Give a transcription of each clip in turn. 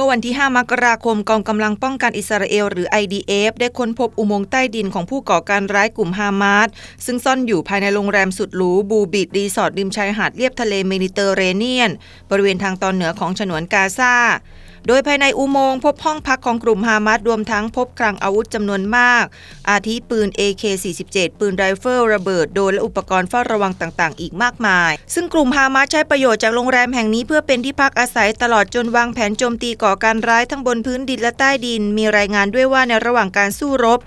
มื่อวันที่ 5 มกราคมกองกำลังป้องกันอิสราเอลหรือ IDF ได้ค้นพบอุโมงค์ใต้ดินของผู้ก่อการร้ายกลุ่มฮามาสซึ่งซ่อนอยู่ภายในโรงแรมสุดหรูบูบิดรีสอร์ทริมชายหาดเลียบทะเลเมดิเตอร์เรเนียน บริเวณทางตอนเหนือของฉนวนกาซา โดยภายในอุโมงค์พบห้องพักของกลุ่มฮามาสรวมทั้งพบคลังอาวุธจำนวนมาก อาทิปืน AK-47 ปืนไรเฟิลระเบิดโดรนและอุปกรณ์เฝ้าระวังต่าง ๆ อีกมากมาย ซึ่งกลุ่มฮามาสใช้ประโยชน์จากโรงแรมแห่งนี้เพื่อเป็นที่พักอาศัยตลอดจนวางแผนโจมตีก่อการร้ายทั้งบนพื้นดินและใต้ดิน มีรายงานด้วยว่าในระหว่างการสู้รบ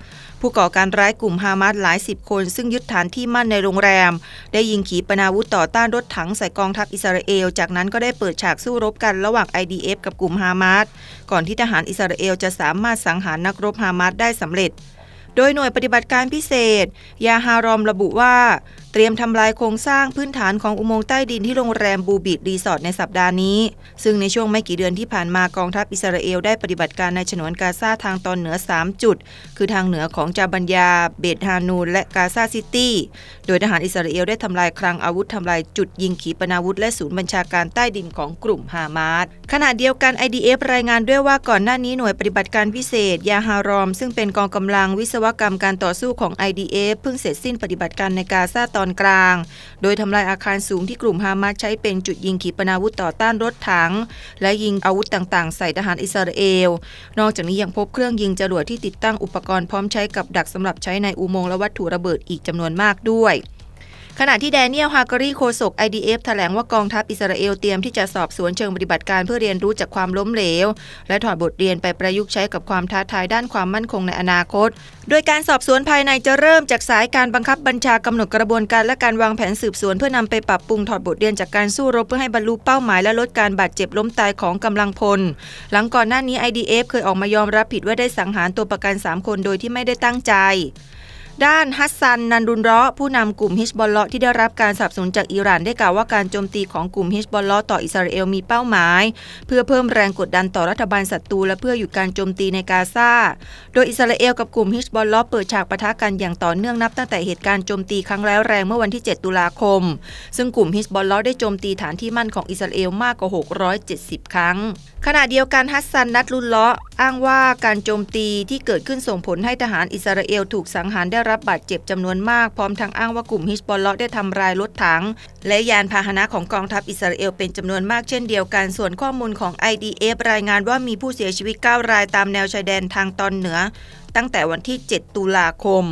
ผู้ก่อการร้ายกลุ่มฮามาสหลายสิบคน ซึ่งยึดฐานที่มั่นในโรงแรม ได้ยิงขีปนาวุธต่อต้านรถถังใส่กองทัพอิสราเอล จากนั้นก็ได้เปิดฉากสู้รบกันระหว่าง IDF กับกลุ่มฮามาสก่อนที่ทหารอิสราเอลจะสามารถสังหารนักรบฮามาสได้สำเร็จ โดยหน่วยปฏิบัติการพิเศษ ยาฮารอมระบุว่า เตรียมทำลายโครงสร้างพื้นฐานของอุโมงค์ใต้ดินที่โรงแรมบูบิดรีสอร์ทในสัปดาห์นี้ ซึ่งในช่วงไม่กี่เดือนที่ผ่านมากองทัพอิสราเอลได้ปฏิบัติการในฉนวนกาซาทางตอนเหนือ 3 จุด คือทางเหนือของจาบัญญา เบตฮานูนและกาซาซิตี้ โดยทหารอิสราเอลได้ทำลายคลังอาวุธทำลายจุดยิงขีปนาวุธและศูนย์บัญชาการใต้ดินของกลุ่มฮามาสขณะเดียวกัน IDF รายงานด้วยว่าก่อนหน้านี้หน่วยปฏิบัติการพิเศษ ยาฮารอม ซึ่งเป็นกองกำลังวิศวกรรมการต่อสู้ของ IDF เพิ่งเสร็จสิ้นปฏิบัติการในกาซาตอนกลาง โดยทำลายอาคารสูงที่กลุ่มฮามาสใช้เป็นจุดยิงขีปนาวุธต่อต้านรถถัง และยิงอาวุธต่างๆ ใส่ทหารอิสราเอล นอกจากนี้ยังพบเครื่องยิงจรวดที่ติดตั้งอุปกรณ์พร้อมใช้กับดักสำหรับใช้ในอุโมงค์และวัตถุระเบิดอีกจำนวนมากด้วย ขณะที่แดเนียลฮากรีโคศก IDF แถลงว่ากองทัพอิสราเอลเตรียมที่จะสอบสวนเชิงปฏิบัติการเพื่อเรียนรู้จากความล้มเหลว และถอดบทเรียนไปประยุกต์ใช้กับความท้าทายด้านความมั่นคงในอนาคต โดยการสอบสวนภายในจะเริ่มจากสายการบังคับบัญชากำหนดกระบวนการและการวางแผนสืบสวนเพื่อนำไปปรับปรุงถอดบทเรียนจากการสู้รบเพื่อให้บรรลุเป้าหมายและลดการบาดเจ็บล้มตายของกำลังพล หลังก่อนหน้านี้ IDF เคยออกมายอมรับผิดว่าได้สังหารตัวประกัน 3 คนโดยที่ไม่ได้ตั้งใจ ด้านฮัสซัน นันรุนเราะผู้นำกลุ่มฮิชบอลเลาะที่ได้รับการสนับสนุนจากอิหร่านได้กล่าวว่าการโจมตีของกลุ่มฮิชบอลเลาะต่ออิสราเอลมีเป้าหมาย เพื่อเพิ่มแรงกดดันต่อรัฐบาลศัตรูและเพื่อหยุดการโจมตีในกาซาโดยอิสราเอลกับกลุ่มฮิชบอลเลาะเปิดฉากปะทะกันอย่างต่อเนื่องนับตั้งแต่เหตุการณ์โจมตีครั้งร้ายแรงเมื่อวันที่ 7 ตุลาคม ซึ่งกลุ่มฮิชบอลเลาะได้โจมตีฐานที่มั่นของอิสราเอลมากกว่า 670 ครั้ง ขณะเดียวกันฮัสซันนัดลุลเลาะ อ้างว่าการโจมตีที่เกิดขึ้นส่งผลให้ทหารอิสราเอลถูกสังหารได้รับบาดเจ็บจำนวนมาก พร้อมทั้งอ้างว่ากลุ่มฮิชบอลเลาะห์ได้ทำลายรถถัง และยานพาหนะของกองทัพอิสราเอลเป็นจำนวนมากเช่นเดียวกัน ส่วนข้อมูลของ IDF รายงานว่ามีผู้เสียชีวิต 9 รายตามแนวชายแดนทางตอนเหนือ ตั้งแต่วันที่ 7 ตุลาคม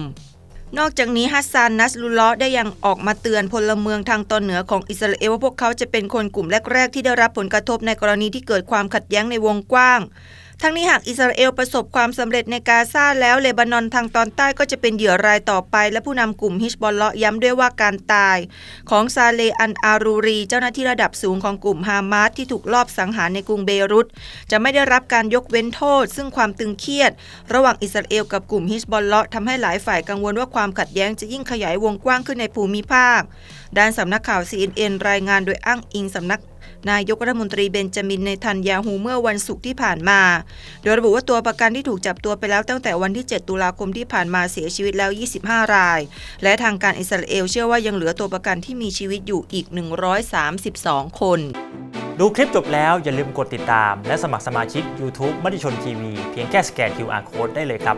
นอกจากนี้ฮัสซันนัสลุลล์ได้ยังออกมาเตือนพลเมืองทางตอนเหนือของอิสราเอลว่าพวกเขาจะเป็นคนกลุ่มแรก ๆ ที่ได้รับผลกระทบในกรณีที่เกิดความขัดแย้งในวงกว้าง ทั้งนี้หากอิสราเอลประสบความสำเร็จในกาซาแล้วเลบานอนทางตอนใต้ก็จะเป็นเหยื่อรายต่อไป และผู้นำกลุ่มฮิชบอลเลาะย้ำด้วยว่าการตาย ของซาเลอันอารูรี เจ้าหน้าที่ระดับสูงของกลุ่มฮามาสที่ถูกลอบสังหารในกรุงเบรุตจะไม่ได้รับการยกเว้นโทษ ซึ่งความตึงเครียด ระหว่างอิสราเอลกับกลุ่มฮิชบอลเลาะทำให้หลายฝ่ายกังวลว่าความขัดแย้งจะยิ่งขยายวงกว้างขึ้นในภูมิภาค ด้านสำนักข่าว CNN รายงานโดยอ้างอิงสำนัก นายกรัฐมนตรีเบนจามินในทันยาฮูเมื่อวันศุกร์ที่ผ่านมา โดยระบุว่าตัวประกันที่ถูกจับตัวไปแล้วตั้งแต่วันที่ 7 ตุลาคมที่ผ่านมาเสียชีวิตแล้ว 25 ราย และทางการอิสราเอลเชื่อว่ายังเหลือตัวประกันที่มีชีวิตอยู่อีก 132 คน ดูคลิปจบแล้วอย่าลืมกดติดตาม และสมัครสมาชิก YouTube มติชนทีวีเพียงแค่สแกน QR Code ได้เลยครับ